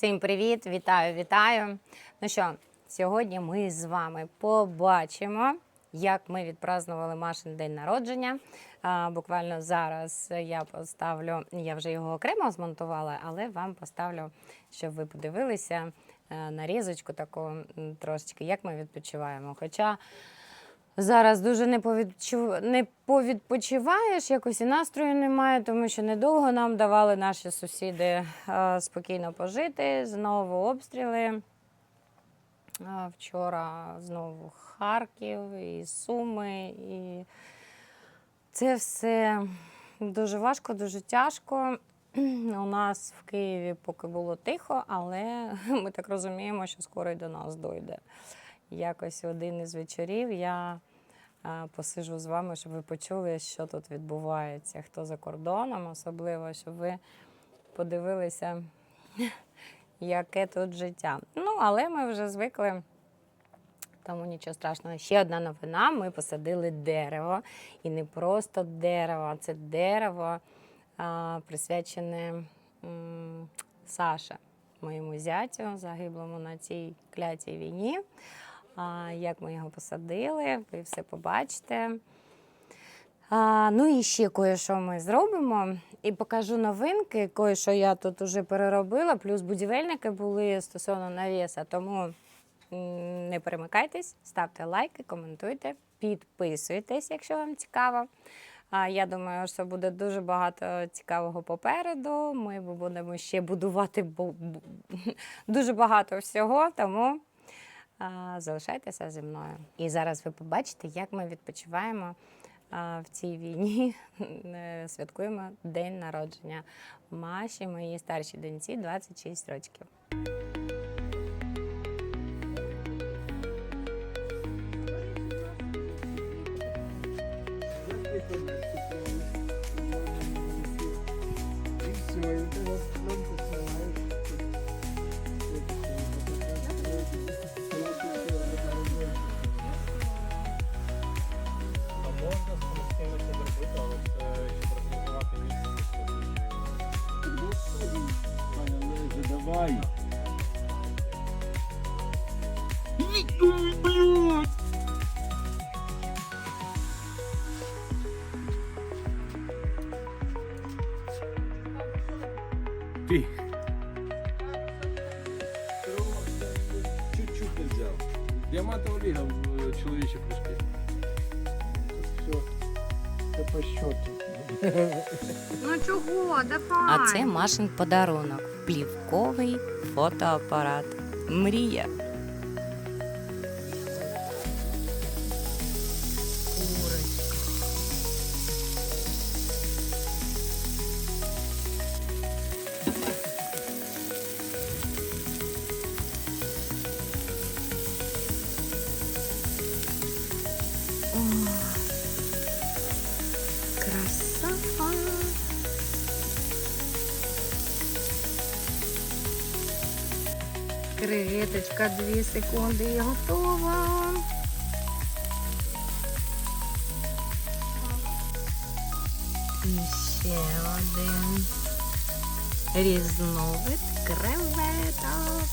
Всім привіт! Вітаю, вітаю! Ну що, сьогодні ми з вами побачимо, як ми відпразнували Машин день народження. А, буквально зараз я поставлю, я вже його окремо змонтувала, але вам поставлю, щоб ви подивилися е, нарізочку таку трошечки, як ми відпочиваємо. Хоча Зараз дуже не, повідчу... не повідпочиваєш, якось і настрою немає, тому що недовго нам давали наші сусіди е, спокійно пожити. Знову обстріли. Е, вчора знову Харків і Суми. І це все дуже важко, дуже тяжко. У нас в Києві поки було тихо, але ми так розуміємо, що скоро й до нас дойде. Якось один із вечорів я посижу з вами, щоб ви почули, що тут відбувається, хто за кордоном, особливо, щоб ви подивилися, яке тут життя. Ну, але ми вже звикли. Тому нічого страшного. Ще одна новина: ми посадили дерево. І не просто дерево, а це дерево а, присвячене м, Саше, моєму зятю, загиблому на цій клятій війні. Як ми його посадили, ви все побачите. Ну і ще кое-що ми зробимо. І покажу новинки, кое-що я тут уже переробила, плюс будівельники були стосовно навіса. Тому не перемикайтесь, ставте лайки, коментуйте, підписуйтесь, якщо вам цікаво. Я думаю, що буде дуже багато цікавого попереду. Ми будемо ще будувати бу- бу- дуже багато всього, тому залишайтеся зі мною. І зараз ви побачите, як ми відпочиваємо в цій війні. Е, Святкуємо день народження Маші, моїй старшій доньці, 26 років. А зробити, але це. Чуть-чуть не взяв. Діамантова ліга в е, кружки. Все, це по счету. Ну чого, давай. А це Машин подарунок. Плівковий фотоапарат. Мрія. Креветочка, дві секунди і готова. І ще один різновид креветок.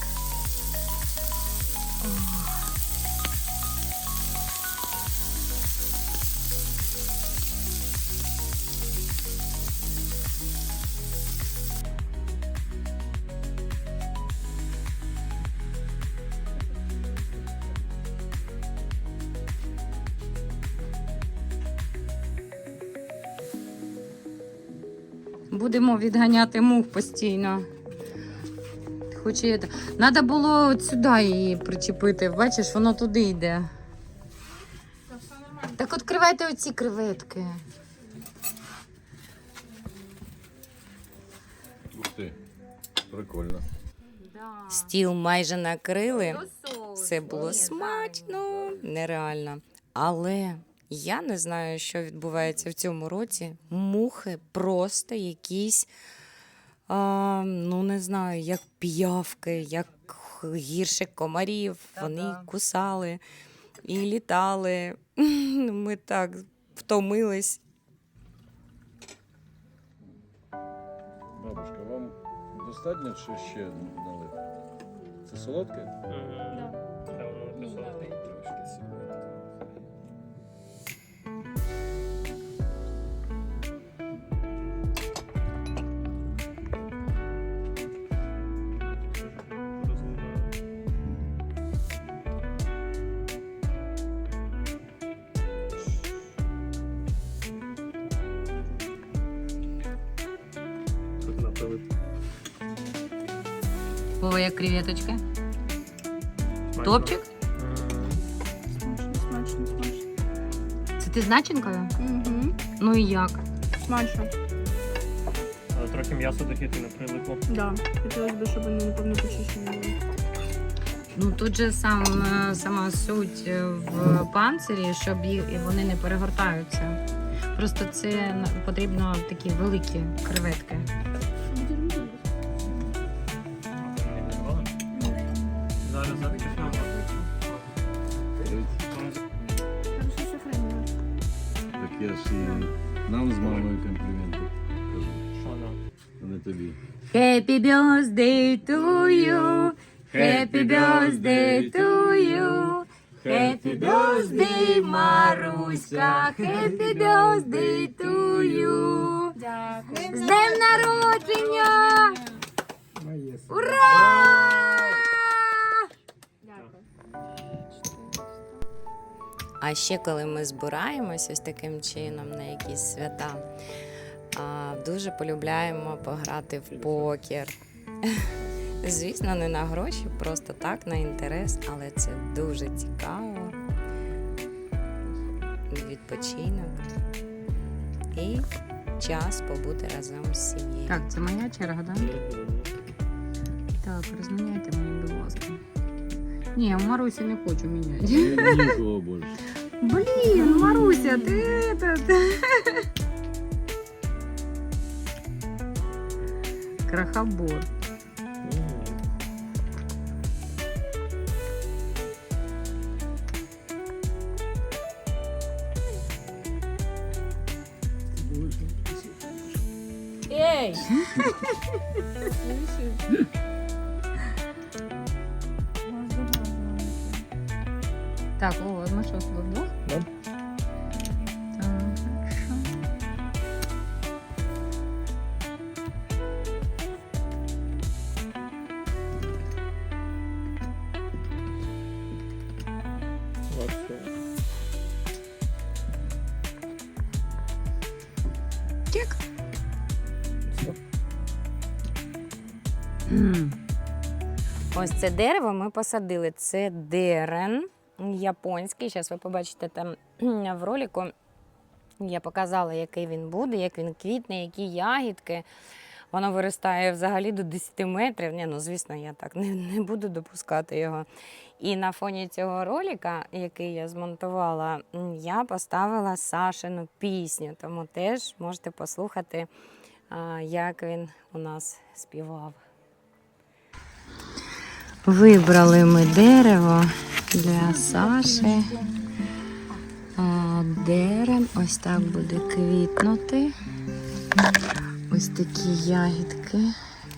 Відганяти мух постійно. Хоче... Треба було от сюди її причепити. Бачиш, воно туди йде. Так відкривайте оці креветки. Ух ти. Прикольно. Стіл майже накрили. Все було смачно, нереально. Але я не знаю, що відбувається в цьому році. Мухи просто якісь, а, ну не знаю, як п'явки, як гірше комарів. Вони кусали і літали. Ми так втомились. Бабушка, вам Достатньо чи ще налити? Це солодке? Тут. Вова, як креветочки. Смачно. Топчик? Смачно, смачно, смачно. Це ти з начинкою? Угу. Ну і як? Смачно. Але трохи м'ясо до хіти не прилипло. Да. Хотілося б, щоб вони напевно почищені були. Ну тут же сам, е, сама суть е, в панцирі, щоб їх, і вони не перегортаються. Просто це потрібно такі великі креветки. Я ж і нам з мамою компліменти кажу, Що нам? а не тобі. Happy birthday to you. Happy birthday to you. Happy birthday, Маруська. Happy birthday to you. Дякую. З днем народження! Ура! А ще коли ми збираємось ось таким чином на якісь свята, дуже полюбляємо пограти в покер. Звісно, не на гроші, просто так, на інтерес, але це дуже цікаво. Відпочинок і час побути разом з сім'єю. Так, це моя черга, так? Так, розміняйте мені, будь ласка. Ні, у Марусі не хочу міняти. Нікого більше. Блин, Маруся, ты этот... Крахобор. Чек. Ось це дерево ми посадили. Це дерен японський. Зараз ви побачите там в ролику. Я показала, який він буде, як він квітне, які ягідки. Воно виростає взагалі до 10 метрів. Ні, ну звісно, я так не, не буду допускати його. І на фоні цього ролика, який я змонтувала, я поставила Сашину пісню. Тому теж можете послухати, як він у нас співав. Вибрали ми дерево для Саші. А, Дерен ось так буде квітнути. Ось такі ягідки.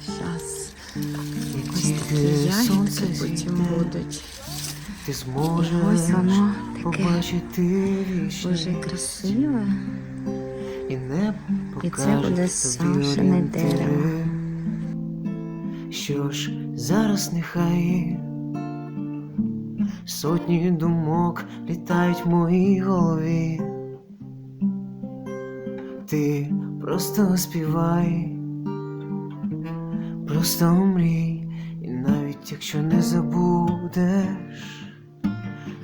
Зараз. Такі ягідки потім будуть. Ти І зможеш ось воно побачити дуже красиве. і не І це буде дерево. Що ж, зараз нехай сотні думок літають в моїй голові. Ти просто співай, просто мрій, і навіть якщо не забудеш,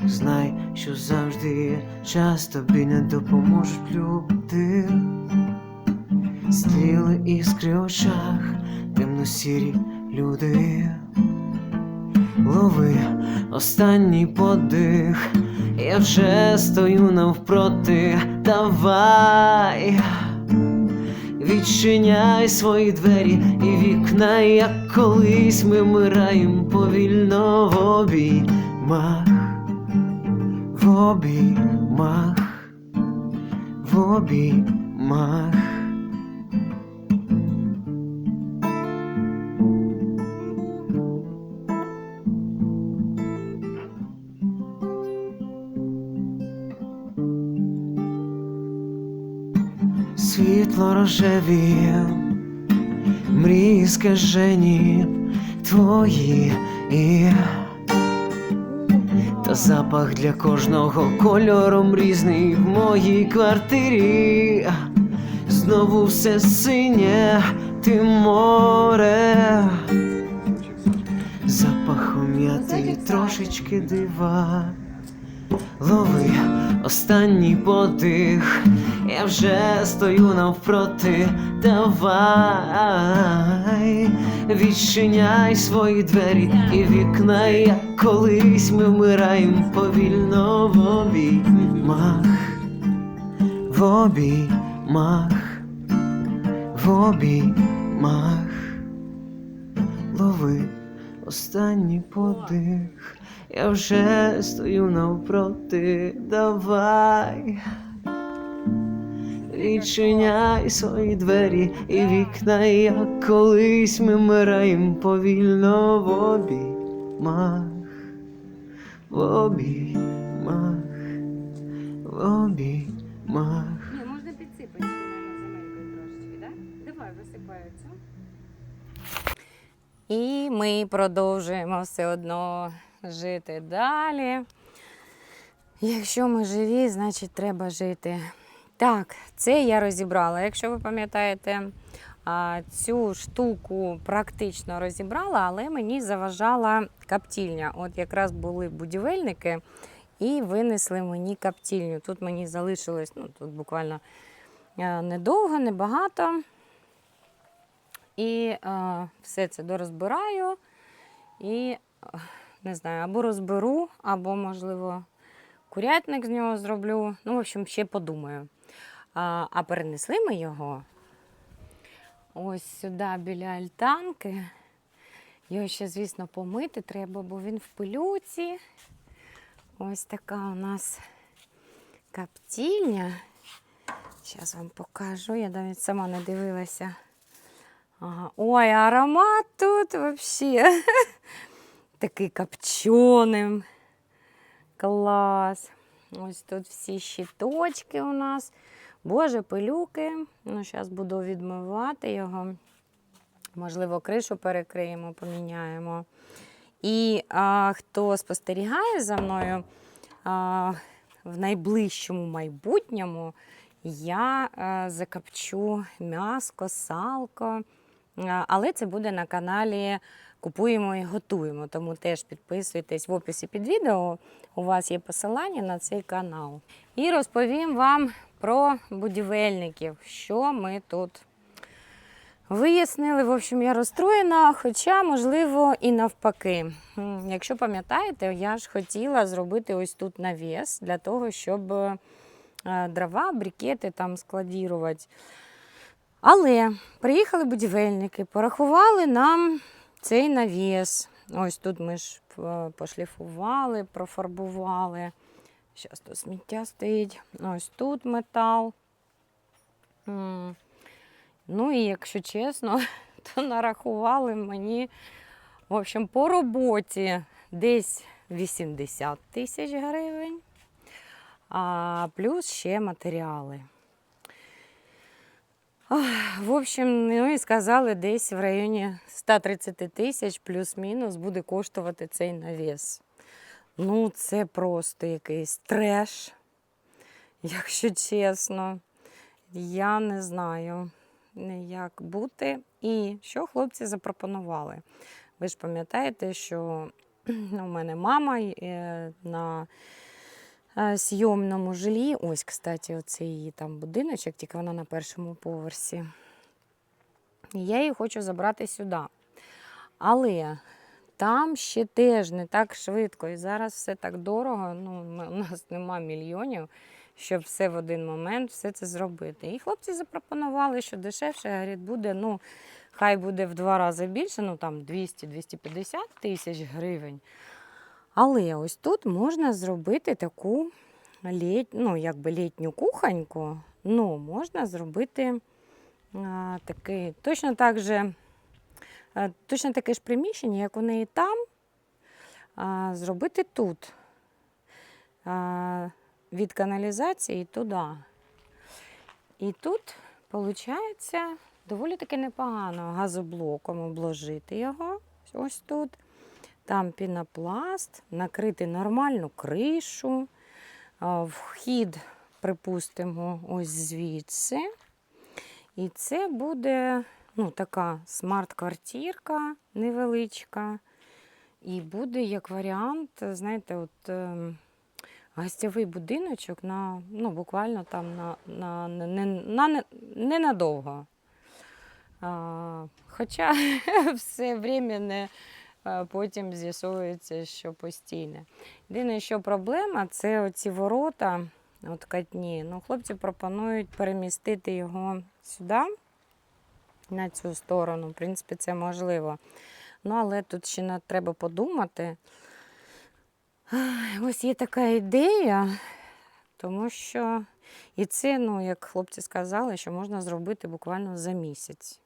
знай, що завжди є час тобі не допоможуть люди. Стріли іскри в очах, темно-сірі люди. Лови останній подих, я вже стою навпроти, давай. Відчиняй свої двері і вікна, як колись ми мираєм повільно в обіймах, в обіймах, в обіймах. Рожеві, мрії скажені твої і та запах для кожного кольором різний в моїй квартирі. Знову все синє, ти море. Запахом м'яти трошечки дива. Лови останній подих, я вже стою навпроти, давай, відчиняй свої двері і вікна, як колись ми вмираємо повільно в обіймах, в обіймах, в обіймах, лови останній подих. Я вже стою навпроти, давай. Відчиняй свої двері і вікна, як колись ми мираєм повільно в обіймах, в обіймах, в обіймах. Ні, можна підсипати земелькою трошечки, так? Давай, висипається. І ми продовжуємо все одно жити далі. Якщо ми живі, значить треба жити. Так, це я розібрала. Якщо ви пам'ятаєте, цю штуку практично розібрала, але мені заважала каптільня. От якраз були будівельники і винесли мені каптільню. Тут мені залишилось, ну тут буквально е, недовго, небагато. І е, все це дорозбираю і е, не знаю, або розберу, або, можливо, курятник з нього зроблю. Ну, в общем, ще подумаю. А, а перенесли ми його ось сюди біля альтанки. Його ще, звісно, помити треба, бо він в пилюці. Ось така у нас каптільня. Зараз вам покажу, я навіть сама не дивилася. Ага. Ой, аромат тут взагалі такий копченим. Клас. Ось тут всі щиточки у нас. Боже, пилюки. Ну, зараз буду відмивати його. Можливо, кришу перекриємо, поміняємо. І а, хто спостерігає за мною а, в найближчому майбутньому, я а, закопчу м'яско, салко. А, Але це буде на каналі Купуємо і готуємо. Тому теж підписуйтесь в описі під відео. У вас є посилання на цей канал. І розповім вам про будівельників, що ми тут вияснили. В общем, я розстроєна, хоча, можливо, і навпаки. Якщо пам'ятаєте, я ж хотіла зробити ось тут навіс для того, щоб е, дрова, брикети там складірувати. Але приїхали будівельники, порахували нам цей навіс. Ось тут ми ж е, пошліфували, профарбували. Зараз тут сміття стоїть. Ось тут метал. Ну і якщо чесно, то нарахували мені, в общем, по роботі десь 80 тисяч гривень, а плюс ще матеріали. В общем, ну і сказали, десь в районі 130 тисяч плюс-мінус буде коштувати цей навіс. Ну, це просто якийсь треш, якщо чесно. Я не знаю, як бути. І що хлопці запропонували? Ви ж пам'ятаєте, що у мене мама е, на е, зйомному жилі. Ось, кстати, оцей її там будиночок, тільки вона на першому поверсі. Я її хочу забрати сюди. Але там ще теж не так швидко. І зараз все так дорого. Ну, у нас нема мільйонів, щоб все в один момент все це зробити. І хлопці запропонували, що дешевше, говорять, буде, ну, хай буде в два рази більше, ну там 200-250 тисяч гривень. Але ось тут можна зробити таку літ, ну, якби літню кухоньку. Ну, можна зробити а, такий, точно так же, а, точно таке ж приміщення, як у неї там, а, зробити тут. А, від каналізації туди. І тут виходить доволі таки непогано газоблоком обложити його. Ось тут. Там пінопласт, накрити нормальну кришу. Вхід, припустимо, ось звідси. І це буде ну, така смарт-квартирка невеличка. І буде як варіант, знаєте, от ем, гостєвий будиночок на, ну, буквально там на, на, не, на, не, ненадовго. А, хоча все временне а, потім з'ясовується, що постійне. Єдине, що проблема, це оці ворота от катні. Ну, хлопці пропонують перемістити його сюди, на цю сторону. В принципі, це можливо. Ну, але тут ще треба подумати. Ось є така ідея, тому що і це, ну, як хлопці сказали, що можна зробити буквально за місяць.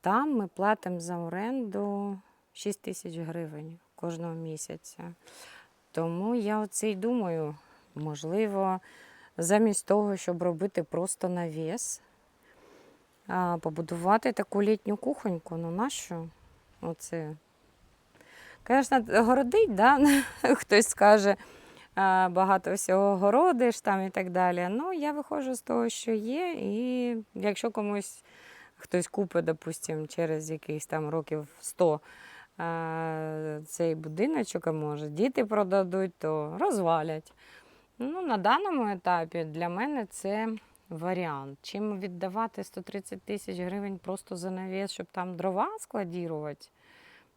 Там ми платимо за оренду 6 тисяч гривень кожного місяця. Тому я оце й думаю, можливо, замість того, щоб робити просто навіс, побудувати таку літню кухоньку. Ну нащо? Оце. Звісно, городить, да? хтось скаже, багато всього городиш там і так далі. Ну, я виходжу з того, що є, і якщо комусь хтось купить, допустим, через якихось там років 100 а, цей будиночок, а може діти продадуть, то розвалять. Ну, на даному етапі для мене це варіант. Чим віддавати 130 тисяч гривень просто за навіс, щоб там дрова складірувати,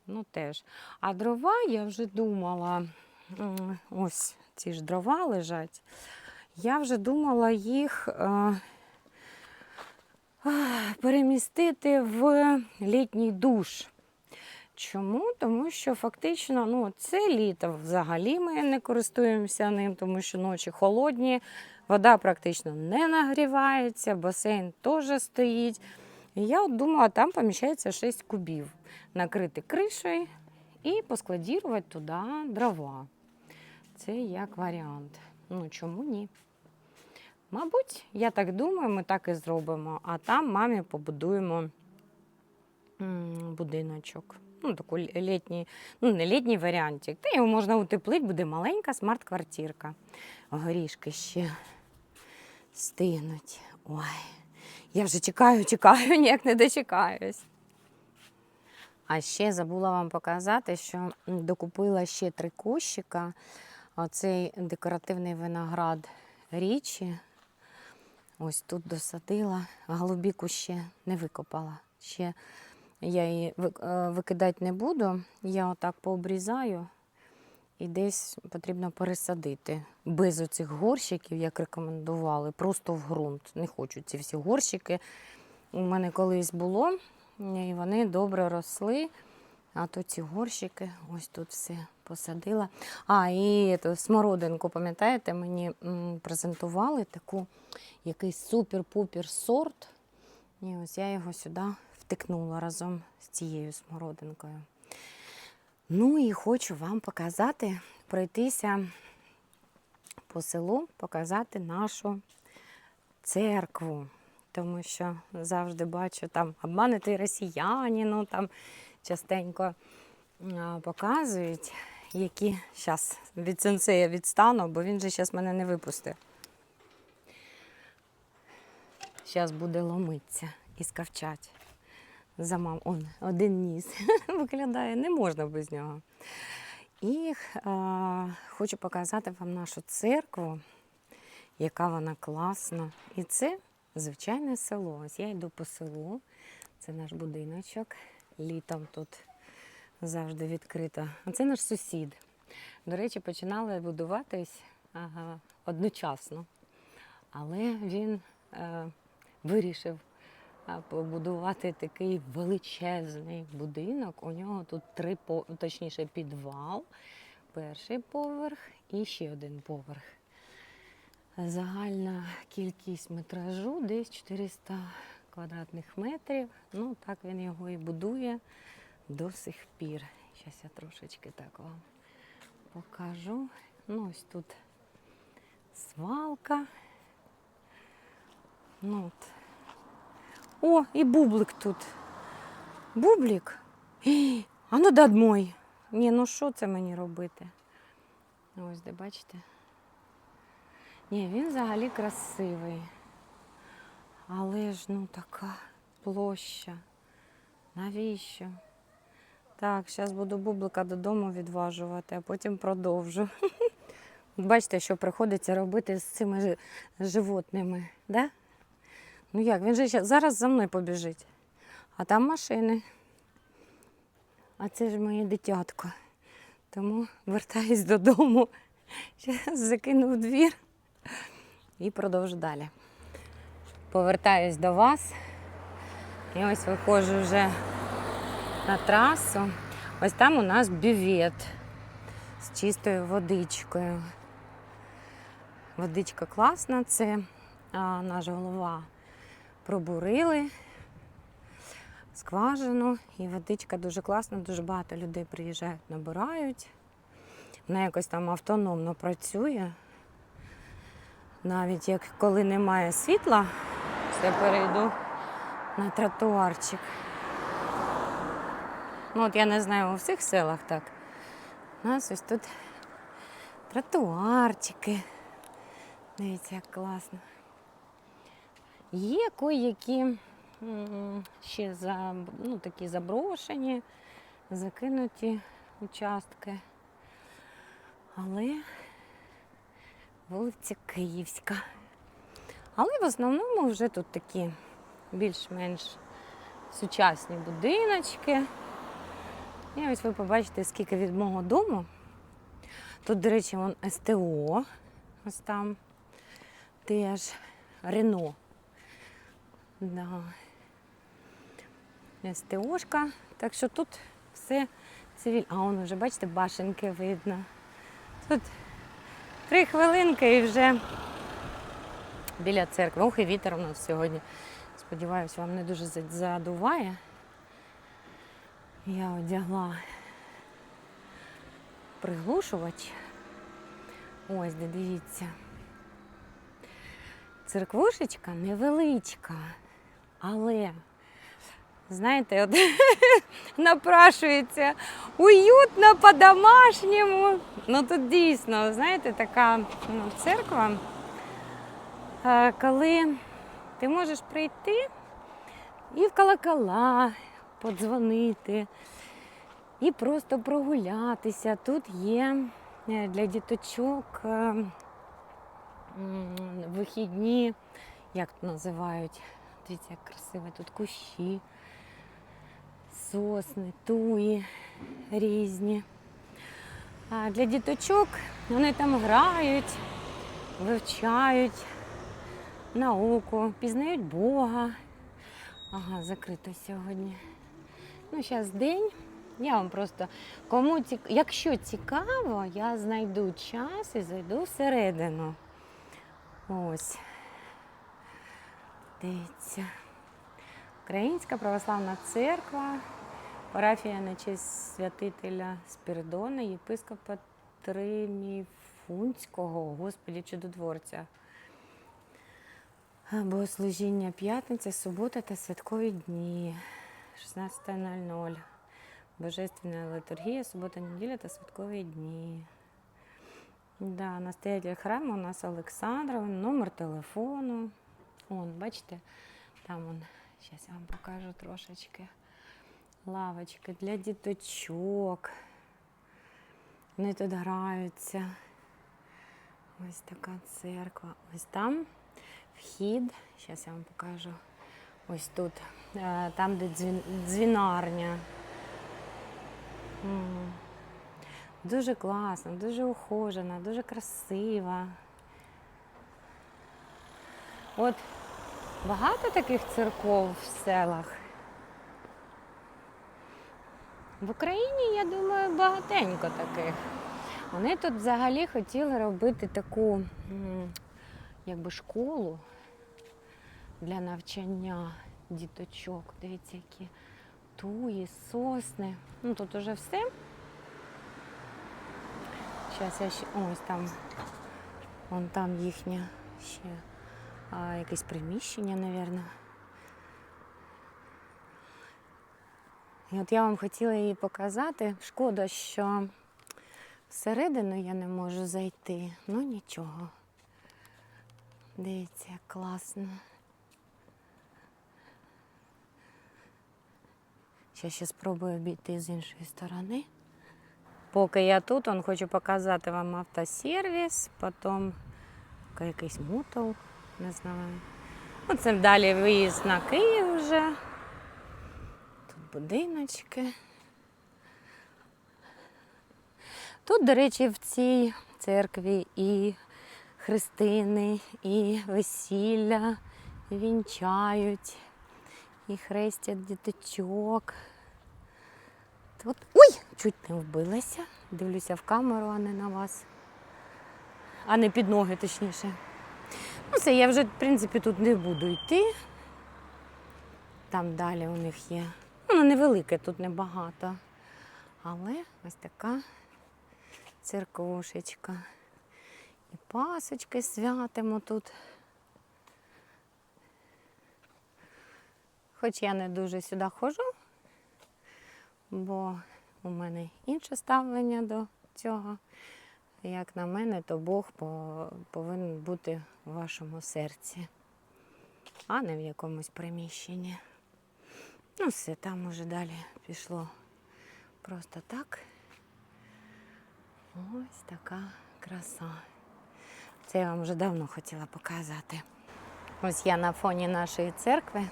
ну теж. А дрова я вже думала, ось ці ж дрова лежать. Я вже думала їх е, перемістити в літній душ. Чому? Тому що фактично ну, це літо взагалі ми не користуємося ним, тому що ночі холодні, вода практично не нагрівається, басейн теж стоїть. Я от думала, там поміщається 6 кубів. Накрити кришею і поскладірувати туди дрова. Це як варіант. Ну чому ні? Мабуть, я так думаю, ми так і зробимо. А там мамі побудуємо будиночок. Ну, таку літній, ну, не літній варіантик. Та його можна утеплити, буде маленька смарт-квартирка. Горішки ще стигнуть. Ой, я вже чекаю, чекаю, ніяк не дочекаюсь. А ще забула вам показати, що докупила ще три кущика. Оцей декоративний виноград річі. Ось тут досадила. Голубіку ще не викопала. Ще я її е, викидати не буду. Я отак пообрізаю і десь потрібно пересадити. Без оцих горщиків, як рекомендували, просто в ґрунт. Не хочу ці всі горщики. У мене колись було, і вони добре росли. А то ці горщики, ось тут все посадила. А, і смородинку, пам'ятаєте, мені презентували таку якийсь супер-пупер сорт. І ось я його сюди втикнула разом з цією смородинкою. Ну і хочу вам показати, пройтися по селу, показати нашу церкву. Тому що завжди бачу там обманутий росіянину, там частенько показують, які зараз від сенсея відстану, бо він же зараз мене не випустить. Зараз буде ломитися і скавчать. За мам. Он один ніс виглядає, не можна без нього. І а, хочу показати вам нашу церкву, яка вона класна. І це звичайне село. Ось я йду по селу. Це наш будиночок. Літом тут завжди відкрито. А це наш сусід. До речі, починали будуватись ага, одночасно. Але він е, вирішив е, побудувати такий величезний будинок. У нього тут три точніше підвал, перший поверх і ще один поверх. Загальна кількість метражу десь 400 квадратних метрів. Ну, так він його і будує до сих пір. Зараз я трошечки так вам покажу. Ну, ось тут свалка. Ну, от. О, і бублик тут. Бублик? А ну дад мой. Ні, ну що це мені робити? Ось де бачите. Ні, він взагалі красивий. Але ж ну така площа. Навіщо? Так, зараз буду бублика додому відважувати, а потім продовжу. Бачите, що приходиться робити з цими животними, да? Ну як, він же зараз за мною побіжить. А там машини. А це ж моє дитятко. Тому вертаюсь додому. Зараз закинув двір і продовжу далі. Повертаюсь до вас. І ось виходжу вже на трасу. Ось там у нас бювет з чистою водичкою. Водичка класна, це а, наш голова пробурили скважину, і водичка дуже класна, дуже багато людей приїжджають, набирають. Вона якось там автономно працює. Навіть як коли немає світла, я перейду на тротуарчик. Ну, от я не знаю, у всіх селах так. У нас ось тут тротуарчики. Дивіться, як класно. Є кої-які ще за, ну, такі заброшені, закинуті участки. Але вулиця Київська. Але в основному вже тут такі більш-менш сучасні будиночки. І ось ви побачите, скільки від мого дому. Тут, до речі, вон СТО. Ось там теж Рено. Да. СТОшка. Так що тут все цивільне. А он вже, бачите, башенки видно. Тут три хвилинки і вже біля церкви. Ох, і вітер у нас сьогодні. Сподіваюсь, вам не дуже задуває. Я одягла приглушувач. Ось, де дивіться. Церквушечка невеличка, але, знаєте, от напрашується уютно по-домашньому. Ну тут дійсно, знаєте, така ну, церква, коли ти можеш прийти і в колокола подзвонити, і просто прогулятися. Тут є е, для діточок е, вихідні, як тут називають. Дивіться, як красиво тут кущі, сосни, туї різні. А для діточок вони там грають, вивчають науку, пізнають Бога. Ага, закрито сьогодні. Ну, зараз день. Я вам просто кому цік... якщо цікаво, я знайду час і зайду всередину. Ось. Дивіться. Українська православна церква, парафія на честь святителя Спіридона, єпископа Триміфунського, Господі Чудотворця. Богослужіння п'ятниця, субота та святкові дні. 16.00. Божественна литургія, субота, неділя та святкові дні. Да, настоятель храму у нас Олександра, номер телефону. Вон, бачите, там он, зараз я вам покажу трошечки. Лавочки для діточок. Вони тут граються. Ось така церква. Ось там вхід. Зараз я вам покажу. Ось тут, е, там, де дзвінарня. Дуже класно, дуже ухожена, дуже красива. От багато таких церков в селах. В Україні, я думаю, багатенько таких. Вони тут взагалі хотіли робити таку якби школу для навчання діточок. Дивіться, які туї, сосни. Ну тут уже все. Зараз я ще ось там, вон там їхня ще а, якесь приміщення, мабуть. І от я вам хотіла її показати. Шкода, що всередину я не можу зайти. Ну нічого. Дивіться, як класно. Ще ще спробую обійти з іншої сторони. Поки я тут, он хочу показати вам автосервіс, потім якийсь мутов, не знаю. Оце далі виїзд на Київ вже. Тут будиночки. Тут, до речі, в цій церкві і хрестини, і весілля, вінчають, і хрестять діточок. Тут... Ой! Чуть не вбилася. Дивлюся в камеру, а не на вас. А не під ноги, точніше. Ну, все, я вже, в принципі, тут не буду йти. Там далі у них є. Воно невелике, тут небагато. Але ось така церковушечка. І пасочки святимо тут. Хоч я не дуже сюди ходжу, бо у мене інше ставлення до цього. Як на мене, то Бог повинен бути в вашому серці, а не в якомусь приміщенні. Ну, все, там уже далі пішло просто так. Ось така краса. Це я вам вже давно хотіла показати. Ось я на фоні нашої церкви.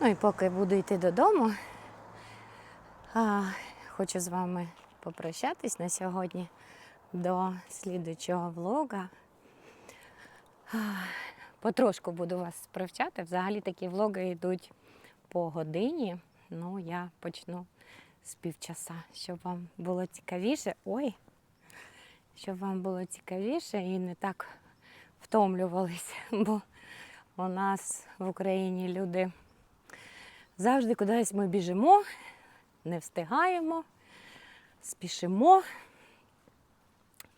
Ну і поки буду йти додому, а, хочу з вами попрощатись на сьогодні до слідучого влога. А, Потрошку буду вас привчати. Взагалі такі влоги йдуть по годині. Ну, я почну з півчаса, щоб вам було цікавіше. Ой, щоб вам було цікавіше і не так втомлювались, бо у нас в Україні люди завжди кудись ми біжимо, не встигаємо, спішимо.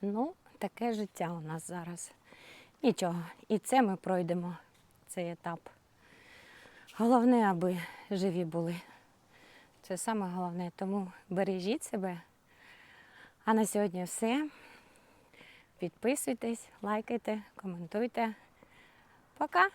Ну, таке життя у нас зараз. Нічого, і це ми пройдемо, цей етап. Головне, аби живі були. Це саме головне. Тому бережіть себе. А на сьогодні все. Підписуйтесь, лайкайте, коментуйте. Пока!